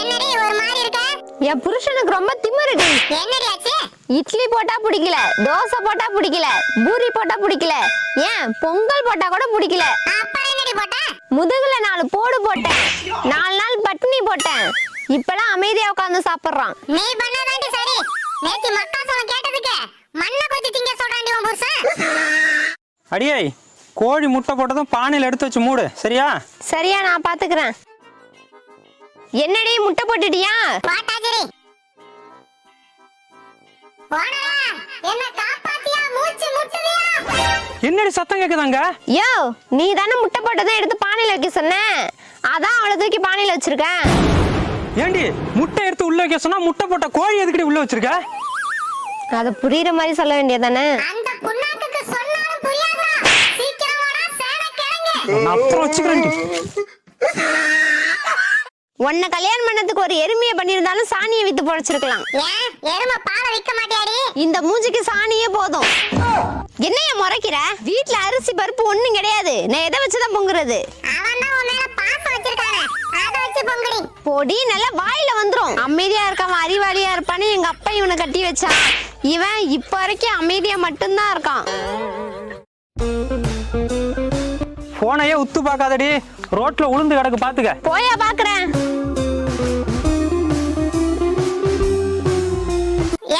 என்னடி ஒரு மாதிரி இருக்க? என் புருஷனுக்கு ரொம்ப திமிருடி. என்னடி ஆச்சு? இட்லி போட்டா பிடிக்கல தோசை போட்டா பிடிக்கல பூரி போட்டா பிடிக்கல ஏன் பொங்கல் போட்டா கூட பிடிக்கல. அப்புறம் என்னடி போட்ட? முதுகுல நாலு போடு போட்டேன். நாலு நாள் பட்டினி போட்டேன். இப்பெல்லாம் அமைதியா உட்கார்ந்து சாப்பிடுறான். நீ பண்ணதாண்டி சரி. நேத்தி மக்கா சோளம் கேட்டதுக்கு மண்ணை கொத்தி திங்க சொல்றாண்டி உன் புருஷன். அடியே கோழி முட்டை போட்டதும் பானையில் எடுத்து வச்சு மூடு. சரியா? சரியா நான் பாத்துக்கிறேன். என்னடி முட்டை போட்டுட்டியா? போட்டா சரி ஓனரா என்ன காப்பாத்தியா மூச்சு முட்டுதியா என்னடி சத்தம் கேக்குதாங்க? யோ நீ தானே முட்டை போட்டதை எடுத்து பானையில வைக்க சொன்ன? அதான் அவளை தூக்கி பானையில வச்சிருக்கேன். ஏண்டி முட்டை எடுத்து உள்ள வைக்க சொன்னா முட்டை போட்ட கோழி எதுக்கடி உள்ள வச்சிருக்க? அதை புரியுற மாதிரி சொல்ல வேண்டியதானே அந்த புண்ணாக்குக்கு சொன்னாலும் புரியாதா சீக்கிரம் வாடா சேன கிழங்கு நான் அப்புறம் வச்சுக்கிறேன்டி. உன்னை கல்யாணம் பண்ணதுக்கு ஒரு எருமையை பண்ணியிருந்தாலும் சாணியை வித்து பொழைச்சிருக்கலாம் எருமை பாலை விக்க மாட்டியாடி? இந்த மூஞ்சிக்கு சாணியே போதும். என்னைய முறைக்கிற? வீட்ல அரிசி பருப்பு ஒண்ணும் கிடையாது. நான் எதை வச்சுதான் பொங்குறது? பொடி நல்லா வாயில வந்துரும். அமைதியா இருக்கான் அறிவாளியா இருப்பான்னு எங்க அப்பா இவனை கட்டி வச்சான். இவன் இப்ப வரைக்கும் அமைதியா மட்டும்தான் இருக்கான். போனையே உத்து பார்க்காதடி. ரோட்ல உளுந்து கிடக்கு பாத்துக்க. போயா பாக்குறேன்.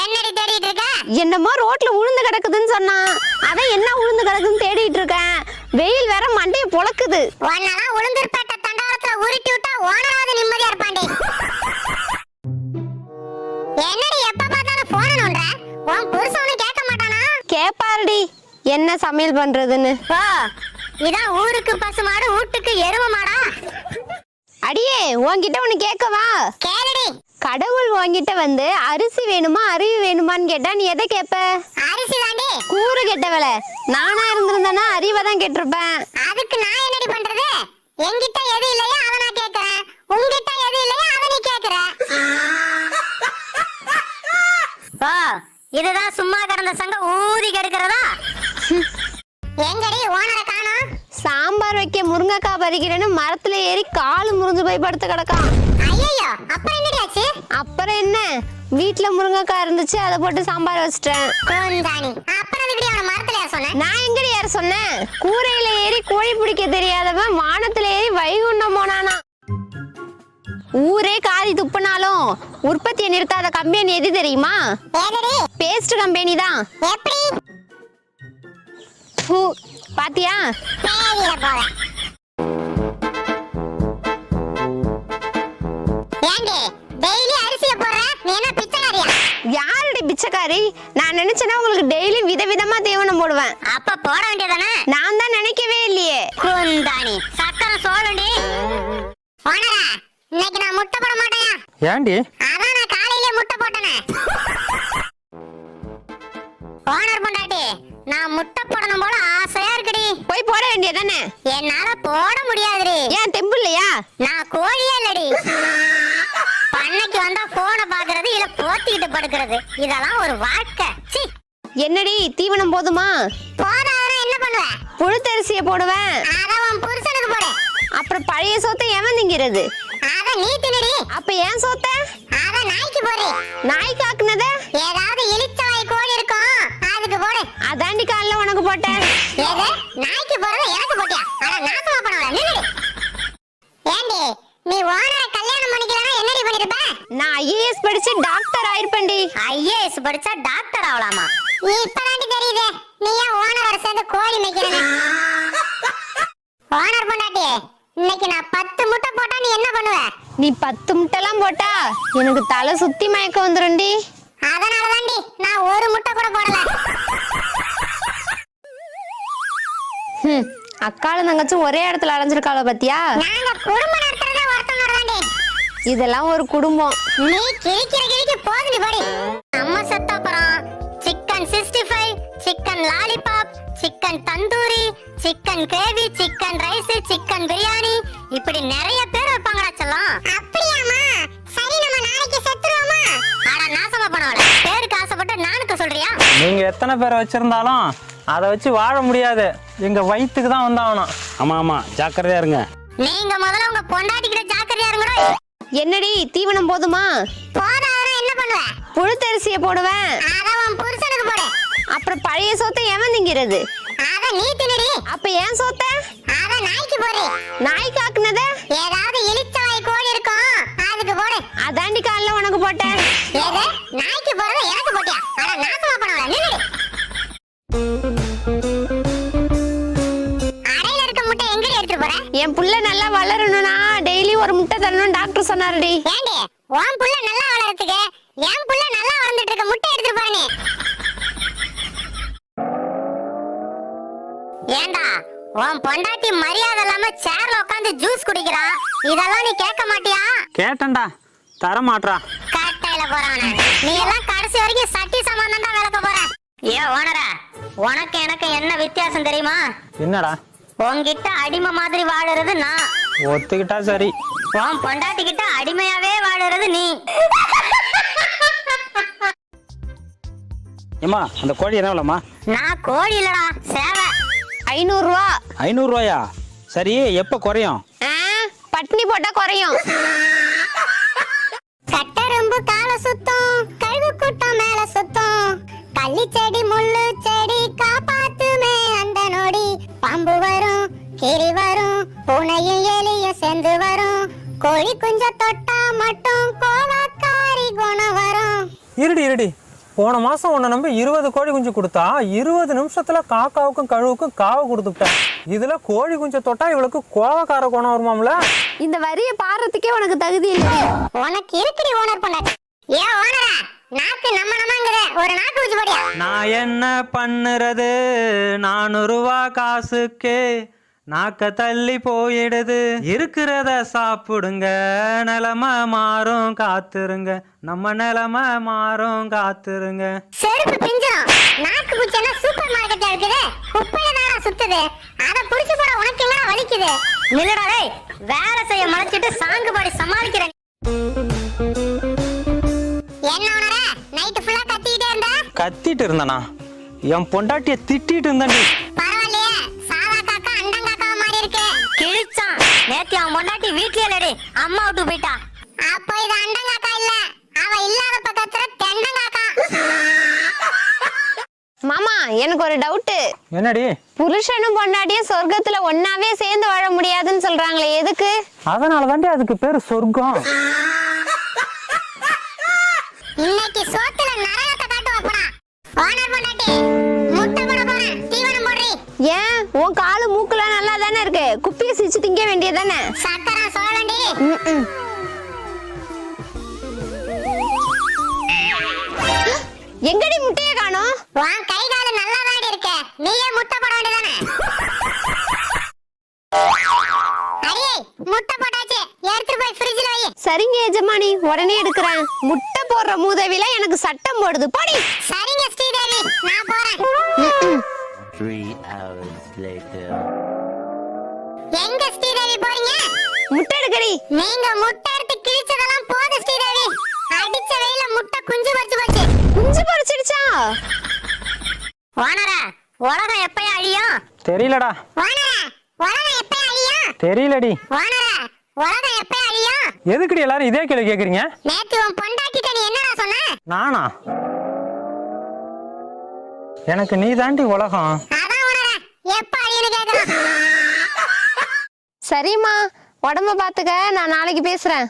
என்னடி தேடிட்டு இருக்க? என்னமோ ரோட்ல உளுந்து கிடக்குதுன்னு சொன்னான். அதான் என்ன உளுந்து கிடக்குன்னு தேடிட்டு இருக்கேன். வெயில் வேற மண்டைய பொளக்குது உன்னெல்லாம் உளுந்தூர்பேட்டை தண்டவாளத்துல உருட்டி விட்டா ஓனராவது நிம்மதியா இருப்பாண்டி என்னடி எப்ப பார்த்தாலும் போன உன் புருஷன் கேட்க மாட்டானா? கேப்பாருடி. என்ன சமையல் பண்றதுன்னு? இதான் ஊருக்கு பசு மாடு வீட்டுக்கு எரும மாடா. அடியே உன்கிட்ட ஒண்ணு கேட்கவா கேளுடி. கடவுள் உன்கிட்ட வந்து அரிசி வேணுமா அறிவு வேணுமான்னு கேட்டா நீ எதை கேப்ப அரிசி தாண்டி. கூறு கெட்டவள நானா இருந்திருந்தேன்னா அறிவை தான் கேட்டிருப்பேன். அதுக்கு நான் என்னடி பண்றது? என்கிட்ட எது இல்லையோ அதை நான் கேட்கறேன் உன்கிட்ட எது இல்லையோ அதை நீ கேட்கற ஓ இதுதான் சும்மா கிடந்த சங்கம் ஊதி கெடுக்கிறதா எங்கடி ஓனரை காணோம் சாம்பார் வைக்க முருங்கைக்காய் பறிக்கிறேன்னு மரத்துல ஏறி காலு முறிஞ்சு போய் படுத்து கிடக்கான். ஐயோ அப்புறம் என்னடி ஆச்சு அப்புறம் என்ன? வீட்ல முருங்கைக்காய் இருந்துச்சு அதை போட்டு சாம்பார் வச்சிட்டேன். கோந்தாணி. அப்புறம் அதுக்கடி அவன மரத்துல ஏற சொன்னேன் நான் எங்கடி யார் சொன்னேன்? கூரையில ஏறி கோழி பிடிக்க தெரியாதவன் வானத்துல ஏறி வைகுண்டம் போனானா. ஊரே காரி துப்புனாலும் உற்பத்தியை நிறுத்தாத கம்பெனி எது தெரியுமா? பேஸ்ட் கம்பெனி தான். பாத்தியா? ஏண்டி? டெய்லி அரிசியை போடுற? நீ என்ன பிச்சைக்காரியா? யாருடைய பிச்சைக்காரி? நான் நினைச்சேன்னா உங்களுக்கு டெய்லி விதவிதமா தீவனம் போடுவேன். அப்ப போட வேண்டியதானே? நான் தான் நினைக்கவே இல்லையே. குந்தாணி. சக்கரம் சோழண்டி ஓனரா இன்னைக்கு நான் முட்டை போட மாட்டேயா? ஏண்டி? அதான் நான் காலையிலே முட்டை போட்டனே. ஓனர் பொண்டாட்டி நான் முட்டை போடணும் போல ஆசையா போய் போட வேண்டியதானே என்னால போட முடியாதுடி. ஏன் தெம்பு இல்லையா? நான் கோழியே இல்லடி. பண்ணைக்கு வந்தா போனை பாக்குறது இல்ல போத்திக்கிட்டு படுக்கிறது. இதெல்லாம் ஒரு வாழ்க்கை. சி. என்னடி தீவனம் போதுமா? போதாதனா என்ன பண்ணுவ? புழுத்தரிசியை போடுவேன். அத உன் புருஷனுக்கு போடு. அப்புறம் பழைய சோத்தை எவன் திங்கிறது அத நீ தின்னுடி. அப்ப ஏன் சோத்த? அத நாய்க்கு போடு. நாய் காக்குனத ஏதாவது இளிச்சவாய் கோழி இருக்கும் அதுக்கு போடு அதாண்டி காலைல உனக்கு போட்டேன். எது நாய்க்கு போறத எனக்கு போட்டியா? அட நாசமா பண்ணவள நின்னுடி ஏண்டி நீ ஓனரை கல்யாணம் பண்ணிக்கலனா என்னடி பண்ணிருப்ப? நான் ஐஏஎஸ் படிச்சு டாக்டர் ஆயிருப்பேன்டி. ஐஏஎஸ் படிச்சா டாக்டர் ஆகலாமா இப்பதாண்டி தெரியுது நீ ஏன் ஓனரோட சேர்ந்து கோழி மேய்க்கிறேன்னு ஓனர் பொண்டாட்டி இன்னைக்கு நான் பத்து முட்டை போட்டா நீ என்ன பண்ணுவ? நீ பத்து முட்டைலாம் போட்டா எனக்கு தலை சுத்தி மயக்கம் வந்துரும்டி. அதனால தாண்டி நான் ஒரு முட்டை கூட போடல. அக்காளும் தங்கச்சும் ஒரே இடத்துல அடைஞ்சிருக்காள பாத்தியா? இதெல்லாம் ஒரு குடும்பம். நீ கிழிக்கிற கிழிக்கு போகுது படி. நம்ம செத்த அப்புறம் chicken sixty five chicken lollipop chicken tandoori chicken gravy chicken rice chicken biryani இப்படி நிறைய பேர் வைப்பாங்கடா செல்லம். அப்படியாமா சரி நம்ம நாளைக்கு செத்துருவோமா அட நாசமா பண்ணவள பேருக்கு ஆசைப்பட்டு நானுக்கு சொல்றியா? நீங்க எத்தனை பேரை வச்சிருந்தாலும் அதை வச்சு வாழ முடியாது. எங்க வயிற்றுக்கு தான் வந்தாகணும். ஆமா ஆமா. ஜாக்கிரதையா இருங்க. நீங்க முதல்ல உங்க பொண்டாட்டிக்கிட்ட ஜாக்கிரதையா இருங்கடா. என்னடி தீவனம் போதுமா? போதாதான் என்ன பண்ணுவ? புழுத்தரிசியை போடுவேன். அத உன் புருஷனுக்கு போடு. அப்புறம் பழைய சோத்தை எவன் திங்கிறது அத நீ தின்னுடி. அப்ப ஏன் சோத்த? அத நாய்க்கு போடு. நாய் காக்குனத ஏதாவது கோழி இருக்கும் அதுக்கு போடு. அதாண்டி காலைல உனக்கு போட்டேன். ஏது நாய்க்கு போறத எனக்கு போட்டியா? என் புள்ள நல்லா வளரணும்னா டெய்லி ஒரு முட்டை தரணும் டாக்டர் சொன்னாருடி. ஏண்டி உன் புள்ள நல்லா வளர்றதுக்கு என் புள்ள நல்லா வளர்ந்துட்டு இருக்க முட்டை எடுத்துட்டு போற நீ ஏண்டா உன் பொண்டாட்டி மரியாதை இல்லாம சேர்ல உட்காந்து ஜூஸ் குடிக்கிறா? இதெல்லாம் நீ கேட்க மாட்டியா? கேட்டேன்டா. தர மாட்றா கட்டையில போறானே நீ எல்லாம் கடைசி வரைக்கும் சட்டி சமாந்தம் தான் விளக்க போற. ஏ ஓனர உனக்கு எனக்கு என்ன வித்தியாசம் தெரியுமா? என்னடா? உன்கிட்ட அடிமை மாதிரி வாழுறது நான். ஒத்துக்கிட்டா சரி. உன் பொண்டாட்டி கிட்ட அடிமையாவே வாழுறது நீ. ஏம்மா அந்த கோழி என்ன விலம்மா? நான் கோழி இல்லடா சேவை. ஐநூறுரூவா ஐநூறுரூவாயா சரி எப்போ குறையும்? ஆ பட்னி போட்டா குறையும். கட்டரும்பு கால சுத்தம் கழுகு கூட்டம் மேல சுத்தம். கள்ளி செடி முள்ளு இருடி இருடி. போன மாசம் உன்னை நம்பி இருபது கோழி குஞ்சு கொடுத்தா இருபது நிமிஷத்துல காக்காவுக்கும் கழுவுக்கும் காவை கொடுத்துட்டேன் இதுல கோழி குஞ்சு தொட்டா இவளுக்கு கோவக்கார குணம் வருமாம்ல? இந்த வரியை பாடுறதுக்கே உனக்கு தகுதி இல்லை. உனக்கு இருக்குடி ஓனர் பொண்டாட்டி ஏ ஓனரா? நாக்கு நம்ம நம்மங்குது. ஒரு நாக்கு ஊசி போடியா நான் என்ன பண்ணுறது? நானூறுவா காசுக்கு நாக்க தள்ளி போயிடுது. இருக்கிறத சாப்பிடுங்க. நிலமை மாறும் காத்துருங்க. நம்ம நிலமை மாறும் காத்துருங்க. செருப்பு பிஞ்சிரும். நாக்கு குச்சினா சூப்பர் மார்க்கெட்ல இருக்குது. குப்பையில தானா சுத்துது. அத புடிச்சு போட உனக்கு எங்க வலிக்குது? நில்லுடா டேய். வேலை செய்ய மலைச்சிட்டு சாங்கு பாடி சமாளிக்கிறேன் என்ன உணர நைட்டு ஃபுல்லா கத்திக்கிட்டே இருந்த? கத்திட்டு இருந்தனா? என் பொண்டாட்டிய திட்டிட்டு இருந்தேன்டி நேத்து அவன் பொண்டாட்டி வீட்லயே இல்லடி. அம்மா விட்டு போயிட்டா. அப்போ இது அண்டம் காக்கா இல்ல. அவ இல்லாத பக்கத்துல தெண்டம் காக்கா மாமா எனக்கு ஒரு டவுட்டு. என்னடி? புருஷனும் பொண்டாட்டியும் சொர்க்கத்துல ஒன்னாவே சேர்ந்து வாழ முடியாதுன்னு சொல்றாங்களே எதுக்கு? அதனால தாண்டி அதுக்கு பேரு சொர்க்கம். இன்னைக்கு சோத்துல நரகத்தை காட்டு வைப்பனா ஓனர் பொண்டாட்டி முட்டை போட போறேன். ஏன்? உன் காலு மூக்குலாம் நல்லா தானே இருக்கு. குப்பியை சிரிச்சு திங்க வேண்டியதானே சக்கரை சோழண்டி எங்கடி முட்டையை காணோம்? உன் கை காலு நல்லா தாடி இருக்கு. நீயே முட்டை போட வேண்டியதானே அடியே முட்டை போட்டாச்சு. எடுத்துட்டு போய் ஃப்ரிட்ஜ்ல வை. சரிங்க எஜமானி. உடனே எடுக்கிறேன். முட்டை போடுற மூதவில எனக்கு சட்டம் போடுது. போடி. சரிங்க ஸ்ரீதேவி. நான் போறேன். Three hours later. எங்க ஸ்ரீதேவி போறீங்க? முட்டை எடுக்கடி. நீங்க முட்டை எடுத்து கிழிச்சதெல்லாம் போதும் ஸ்ரீதேவி. அடிச்ச வெயில முட்டை குஞ்சு பறிச்சு போச்சு. குஞ்சு பறிச்சிடுச்சா? ஓனரா உலகம் எப்பயா அழியும்? தெரியலடா. ஓனரா உலகம் எப்பயா அழியும்? தெரியலடி. ஓனரா உலகம் எப்பயா அழியும்? எதுக்குடி எல்லாரும் இதே கேள்வி கேக்குறீங்க? நேத்து உன் பொண்டாட்டிட்ட நீ என்னடா சொன்ன? நானா? எனக்கு நீ தாண்டி உலகம். சரிம்மா உடம்ப பாத்துக்க நான் நாளைக்கு பேசுறேன்.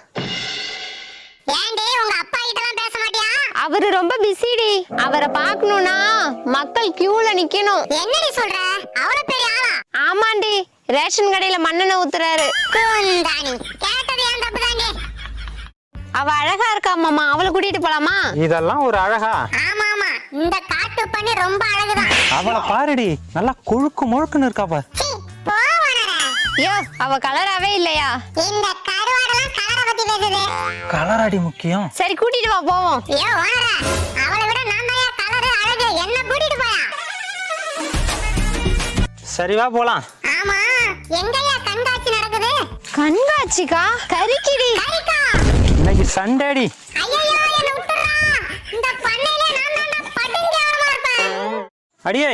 ஏண்டி உங்க அப்பா கிட்டலாம் பேச மாட்டியா? அவரு ரொம்ப பிஸிடி. அவரை பார்க்கணும்னா மக்கள் கியூல நிக்கணும். என்னடி சொல்ற? அவ்வளவு பெரிய ஆளா? ஆமாண்டி ரேஷன் கடையில மண்ணெண்ணெய் ஊத்துறாரு. அவ அழகா இருக்கா மாமா. அவளை கூட்டிட்டு போலாமா? இதெல்லாம் ஒரு அழகா. ஆமா ஆமா. இந்த காட்டு பண்ணி ரொம்ப அழகுதான். அவளை பாருடி நல்லா கொழுக்கு முழுக்குன்னு இருக்கா பாரு. சீ, போ ஓனரா ஐயோ அவ கலராவே இல்லையா? இந்த கருவாடெல்லாம் கலரை பத்தி பேசுது. கலராடி முக்கியம். சரி கூட்டிட்டு வா போவோம். ஏ ஓனரா அவளை விட நான் தான் கலரு அழகு. என்ன கூட்டிட்டு போயா சரி வா போலாம். ஆமா எங்கயா கண்காட்சி நடக்குது? கண்காட்சிக்கா? கறிக்கிடி. சரிக்கா இன்னைக்கு சண்டேடி ஐயோ என்ன விட்டுறா இந்த பண்ணையில நான் தான் படுங்க இருப்பேன் அடியே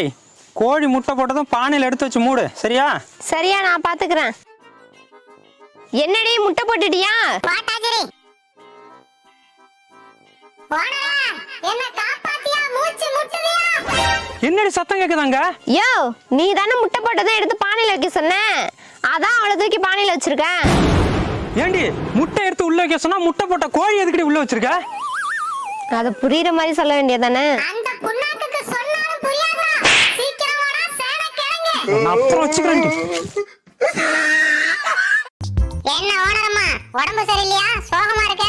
கோழி முட்டை போட்டதும் பானையில் எடுத்து வச்சு மூடு. சரியா? சரியா நான் பாத்துக்கிறேன். என்னடி முட்டை போட்டுட்டியா? பாட்டாஜிரி. ஓனரா என்ன காப்பாத்தியா மூச்சு முட்டுதியா என்னடி சத்தம் கேக்குதாங்க யோ நீ தானே முட்டை போட்டதை எடுத்து பானையில வைக்க சொன்ன? அதான் அவளை தூக்கி பானையில வச்சிருக்கேன். ஏண்டி முட்டை எடுத்து உள்ள வைக்க சொன்னா முட்டை போட்ட கோழி எதுக்கடி உள்ள வச்சிருக்க? அதை புரியுற மாதிரி சொல்ல வேண்டியதானே அந்த புண்ணாக்குக்கு சொன்னாலும் புரியாதா சீக்கிரம் வாடா சேன கிழங்கு நான் அப்புறம் வச்சுக்கிறேன்டி என்ன ஓனரம்மா? உடம்பு சரியில்லையா? சோகமா இருக்க?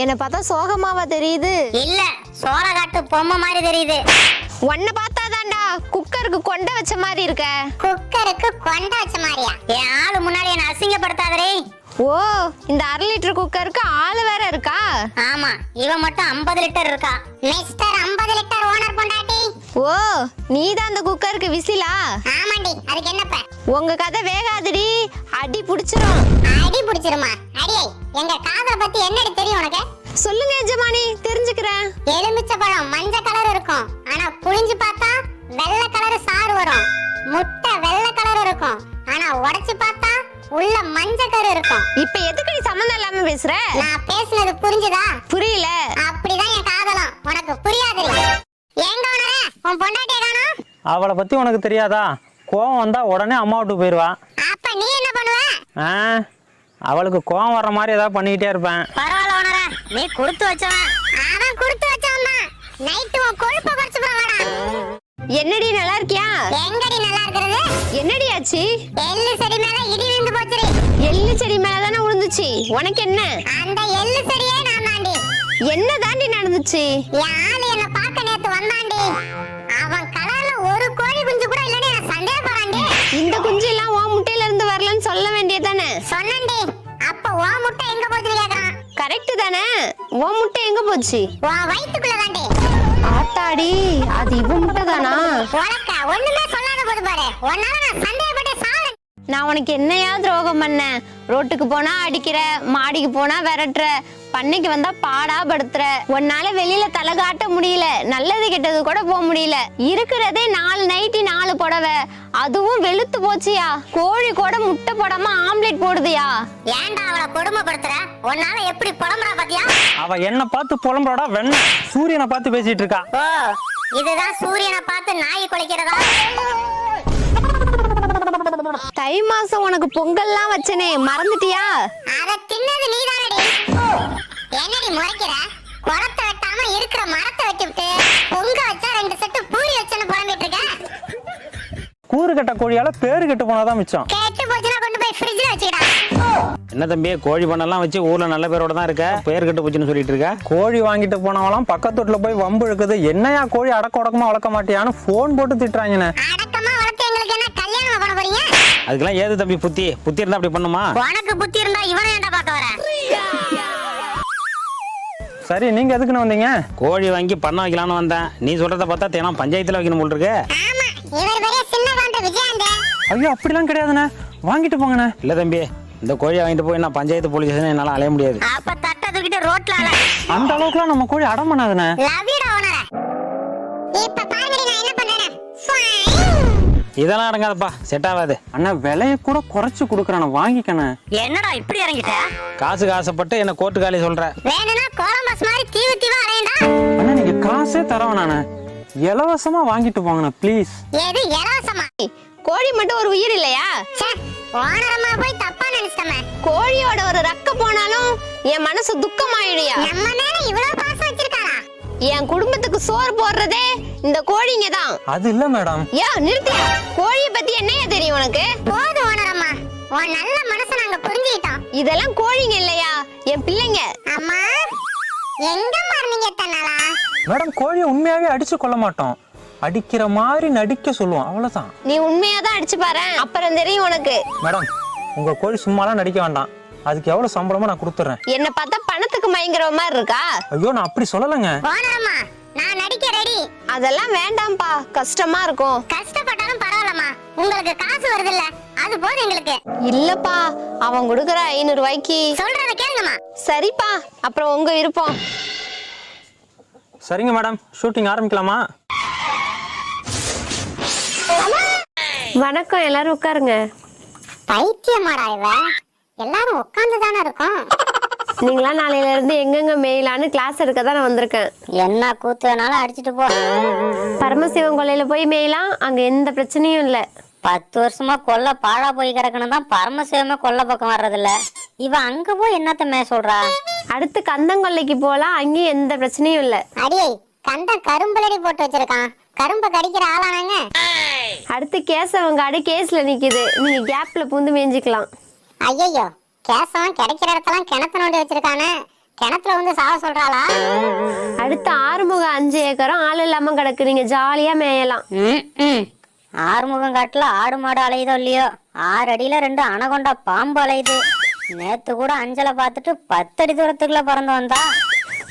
என்னை பார்த்தா சோகமாவா தெரியுது. இல்ல சோளக்காட்டு பொம்மை மாதிரி தெரியுது. உன்னை பார்த்தாதான்டா குக்கருக்கு கொண்டை வச்ச மாதிரி இருக்க. குக்கருக்கு கொண்ட வச்ச மாதிரியா? என் ஆளு முன்னாடி என்ன அசிங்கப்படுத்தாதரே ஓ இந்த அரை லிட்டர் குக்கருக்கு ஆளு வேற இருக்கா? ஆமா இவன் மட்டும் 50 லிட்டர் இருக்கா. மிஸ்டர் 50 லிட்டர் ஓனர் பொண்டாட்டி. ஓ நீ தான் அந்த குக்கருக்கு விசிலா? ஆமாண்டி அதுக்கு என்னப்ப? உங்க கதை வேகாதுடி. அடி புடிச்சிரும். அடி புடிச்சிருமா? அடியே எங்க காதல பத்தி என்னடி தெரியும் உனக்கு? சொல்லுங்க எஜமானி தெரிஞ்சுக்கிறேன். எலுமிச்சை பழம் மஞ்சள் கலர் இருக்கும். ஆனா புளிஞ்சு பார்த்தா வெள்ளை கலர் சாறு வரும். முட்டை வெள்ளை கலர் இருக்கும். ஆனா உடைச்சு பார்த்தா உள்ள மஞ்சள் கரு இருக்கும். இப்ப எதுக்கு நீ சம்மந்தம் இல்லாம பேசுற? நான் பேசுனது புரிஞ்சுதா? புரியல. அப்படிதான் என் காதலம். உனக்கு புரியாது எங்க உன் பொண்டாட்டிய காணோம் அவளை பத்தி உனக்கு தெரியாதா? கோவம் வந்தா உடனே அம்மா விட்டு போயிடுவா அப்ப நீ என்ன பண்ணுவ? ஆ அவளுக்கு கோவம் வர்ற மாதிரி ஏதாவது பண்ணிக்கிட்டே இருப்பேன். பரவாயில்ல உணர நீ கொடுத்து வச்சவன். அவன் கொடுத்து வச்சவன் தான். நைட்டு உன் கொழுப்ப குறைச்சு போவாடா என்னடி நல்லா இருக்கியா? எங்கடி நல்லா இருக்கிறது? என்னடி ஆச்சு? எள்ளு செடி மேல இடி விழுந்து போச்சுடி. எள்ளு செடி மேல தானே விழுந்துச்சு உனக்கு என்ன? அந்த எள்ளு செடியே நான் தாண்டி. என்ன தாண்டி நடந்துச்சு? என் ஆளு என்ன பார்க்க நேத்து வந்தாண்டி. இந்த குஞ்சு எல்லாம் உன் முட்டையில இருந்து வரலன்னு சொல்ல வேண்டியதானே சொன்னண்டி அப்ப உன் முட்டை எங்க போச்சுன்னு கேக்குறான். கரெக்ட் தானே? உன் முட்டை எங்க போச்சு? உன் வயித்துக்குள்ள தாண்டி. ஆத்தாடி அது இவ முட்டை தானா? உனக்க ஒண்ணுமே சொல்லாத போது பாரு. உன்னால நான் சந்தேகப்பட்டு சாவறேன். நான் உனக்கு என்னையா துரோகம் பண்ணேன். ரோட்டுக்கு போனா அடிக்கிற மாடிக்கு போனா விரட்டுற பண்ணைக்கு வந்தா பாடா படுத்துற உன்னால வெளியில தலை காட்ட முடியல. நல்லது கெட்டது கூட போக முடியல. இருக்கிறதே நாலு நைட்டி நாலு புடவை. அதுவும் வெளுத்து போச்சியா? கோழி கூட முட்டை போடாம ஆம்லெட் போடுதியா? ஏன்டா அவளை கொடுமைப்படுத்துற? உன்னால எப்படி புலம்புறா பாத்தியா? அவ என்ன பார்த்து புலம்புறாடா வெண்ண. சூரியனை பார்த்து பேசிட்டு இருக்கா. ஓ இதுதான் சூரியனை பார்த்து நாய் குலைக்கிறதா? தை மாசம் உனக்கு பொங்கல்லாம் வச்சனே மறந்துட்டியா? அத தின்னது நீதானடி. என்னடி முறைக்கிற? குளத்தை வெட்டாம இருக்கிற மரத்தை வெட்டிவிட்டு பொங்க வச்சா ரெண்டு செட்டு பூரி வச்சுன்னு புலம்பிட்டு இருக்க கூறு கட்ட கோழியால பேரு கெட்டு போனாதான் மிச்சம். கெட்டு போச்சுன்னா கொண்டு போய் ஃப்ரிட்ஜ்ல வச்சுக்கிடா. என்ன தம்பி கோழி பண்ணெல்லாம் வச்சு ஊர்ல நல்ல பேரோட தான் இருக்க? பேர் கெட்டு போச்சுன்னு சொல்லிட்டு இருக்க? கோழி வாங்கிட்டு போனவங்களாம் பக்கத்து வீட்டுல போய் வம்பு இழுக்குது. என்னையா கோழி அடக்க உடக்கமா வளர்க்க மாட்டியான்னு ஃபோன் போட்டு திட்டுறாங்கண்ணே. அடக்கமா வளர்த்து எங்களுக்கு என்ன கல்யாணம் பண்ண போறீங்க? அதுக்கெல்லாம் ஏது தம்பி புத்தி? புத்தி இருந்தா அப்படி பண்ணுமா? உனக்கு புத்தி இருந்தா இவனை ஏன்டா பார்க்க வர? சரி நீங்க எதுக்குன்னு வந்தீங்க? கோழி வாங்கி பண்ண வைக்கலாம்னு வந்தேன். நீ சொல்றத பார்த்தா தினம் பஞ்சாயத்துல வைக்கணும் போல் இருக்கு. ஆமா இவர் பெரிய சின்ன கவுண்டர் விஜயாந்த ஐயோ அப்படிலாம் கிடையாதுண்ணே. வாங்கிட்டு போங்கண்ணே. இல்ல தம்பி இந்த கோழியை வாங்கிட்டு போய் நான் பஞ்சாயத்து போலீஸ் ஸ்டேஷன் என்னால அலைய முடியாது. அப்ப தட்ட தூக்கிட்டு ரோட்ல அல. அந்த அளவுக்குலாம் நம்ம கோழி அடம் பண்ணாதுண்ணே. லவ்யூடா ஓனர இப்ப இதெல்லாம் அடங்காதப்பா. செட் ஆகாது. அண்ணா விலைய கூட குறைச்சு கொடுக்குறேன் வாங்கிக்கண்ணே. என்னடா இப்படி இறங்கிட்ட? காசுக்கு ஆசைப்பட்டு என்ன கோர்ட்டு காலி சொல்ற. வேணும்னா கோலம்பஸ் மாதிரி தீவு தீவா அலையண்டா. அண்ணா நீங்க காசே தரவேண்ணே இலவசமா வாங்கிட்டு போங்கண்ணே ப்ளீஸ் எது இலவசமா? கோழி மட்டும் ஒரு உயிர் இல்லையா? ச்சே ஓனரம்மா போய் தப்பா நினைச்சிட்டமே. கோழியோட ஒரு ரக்க போனாலும் என் மனசு துக்கமாயிடுயா? நம்ம மேல இவ்வளவு பாசம் வச்சிருக்காரா என் குடும்பத்துக்கு சோறு போடுறதே இந்த கோழிங்க தான். அது இல்ல மேடம். யா நிறுத்தியா கோழிய பத்தி என்னையா தெரியும் உனக்கு? போதும் ஓனரம்மா. உன் நல்ல மனசை நாங்க புரிஞ்சுக்கிட்டோம். இதெல்லாம் கோழிங்க இல்லையா? என் பிள்ளைங்க. அம்மா எங்க மாறினீங்க தன்னாலா மேடம் கோழியை உண்மையாவே அடிச்சு கொள்ள மாட்டோம். அடிக்கிற மாதிரி நடிக்க சொல்லுவோம். அவ்வளவுதான். நீ உண்மையா தான் அடிச்சு பாரு. அப்புறம் தெரியும் உனக்கு. மேடம் உங்க கோழி சும்மாலாம் நடிக்க வேண்டாம். அதுக்கு எவ்வளவு சம்பளமோ நான் கொடுத்துறேன். என்ன பார்த்தா பணத்துக்கு மயங்குற மாதிரி இருக்கா? ஐயோ நான் அப்படி சொல்லலைங்க. ஓனரம்மா நான் நடிக்க ரெடி அதெல்லாம் வேண்டாம்ப்பா. கஷ்டமா இருக்கும். கஷ்டப்பட்டாலும் பரவாயில்லம்மா. உங்களுக்கு காசு வருதுல்ல அது போதும் எங்களுக்கு. இல்லப்பா. அவன் கொடுக்குற ஐநூறு ரூபாய்க்கு சொல்றத கேளுங்கம்மா. சரிப்பா. அப்புறம் உங்க விருப்பம். சரிங்க மேடம். ஷூட்டிங் ஆரம்பிக்கலாமா? வணக்கம் எல்லாரும் உட்காருங்க. பைத்தியமாடா இவ எல்லாரும் உட்கார்ந்து தானே இருக்கோம். நீங்களாம் நாளையில இருந்து எங்கெங்க மேயலான்னு கிளாஸ் எடுக்க தான் நான் வந்திருக்கேன். என்ன கூத்து வேணாலும் அடிச்சிட்டு போ. பரமசிவன் கொல்லையில போய் மேயலாம் அங்க எந்த பிரச்சனையும் இல்லை. பத்து வருஷமா கொல்ல பாழா போய் கிடக்கணும் தான் பரமசிவமே கொல்ல பக்கம் வர்றதில்ல. இவ அங்க போய் என்னத்த மே சொல்றா? அடுத்து கந்தங்கொல்லைக்கு போகலாம் அங்கேயும் எந்த பிரச்சனையும் இல்லை. அடியே கண்ட கரும்பலடி போட்டு வச்சிருக்கான். கரும்பை கடிக்கிற ஆளானாங்க அடுத்து கேசவங்காடு கேஸ்ல நிக்குது. நீங்க கேப்ல பூந்து மேய்ஞ்சிக்கலாம். ஐயையோ கேசவன் கிடைக்கிற இடத்தெல்லாம் கிணத்து நோண்டி வச்சிருக்கானே. கிணத்துல வந்து சாவ சொல்றாளா? அடுத்து ஆறுமுக அஞ்சு ஏக்கரும் ஆள் இல்லாம கிடக்கு நீங்க ஜாலியா மேயலாம். ஆறுமுகம் காட்டுல ஆடு மாடு அலையுதோ இல்லையோ? ஆறு அடியில ரெண்டு அணகொண்டா பாம்பு அலையுது. நேத்து கூட அஞ்சலை பார்த்துட்டு பத்தடி தூரத்துக்குள்ள பிறந்து வந்தா.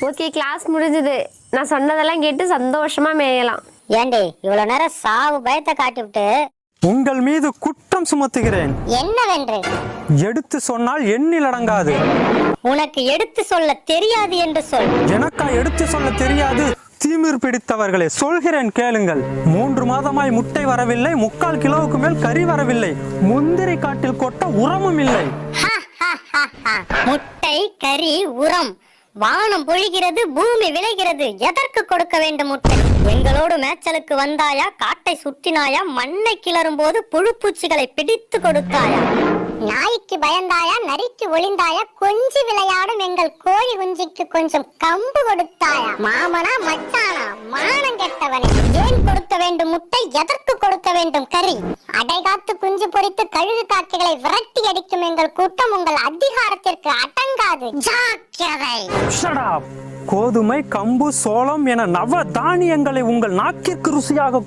ஓகே கிளாஸ் முடிஞ்சது. நான் சொன்னதெல்லாம் கேட்டு சந்தோஷமா மேயலாம். ஏண்டி இவ்வளவு நேரம் சாவு பயத்தை காட்டி விட்டு உங்கள் மீது குற்றம் சுமத்துகிறேன். என்னவென்று? எடுத்து சொன்னால் எண்ணில் அடங்காது. உனக்கு எடுத்து சொல்ல தெரியாது என்று சொல். எனக்கா எடுத்து சொல்ல தெரியாது? தீமிர் பிடித்தவர்களே சொல்கிறேன் கேளுங்கள். மூன்று மாதமாய் முட்டை வரவில்லை முக்கால் கிலோவுக்கு மேல் கறி வரவில்லை. முந்திரி காட்டில் கொட்ட உரமும் இல்லை. முட்டை கறி உரம். வானம் பொழிகிறது பூமி விளைகிறது. எதற்கு கொடுக்க வேண்டும் முட்டை? எங்களோடு மேய்ச்சலுக்கு வந்தாயா? காட்டை சுற்றினாயா? மண்ணை கிளறும் போது புழுப்பூச்சிகளை பிடித்து கொடுத்தாயா? நாய்க்கு பயந்தாயா? நரிக்கு ஒளிந்தாயா? கொஞ்சி விளையாடும் எங்கள் கோழி குஞ்சிக்கு கொஞ்சம் கம்பு கொடுத்தாயா? மாமனா மச்சானா மானம் கெட்டவனே. ஏன் கொடுக்க வேண்டும் முட்டை? எதற்கு கொடுக்க வேண்டும் கறி? அடைகாத்து குஞ்சு பொரித்து கழுகு காக்கைகளை விரட்டி அடிக்கும் எங்கள் கூட்டம் உங்கள் அதிகாரத்திற்கு அடங்காது. ஜாக்கிரதை. கோதுமை கம்பு சோளம் என நவ தானியங்களை உங்கள் நாக்கிற்கு ருசியாக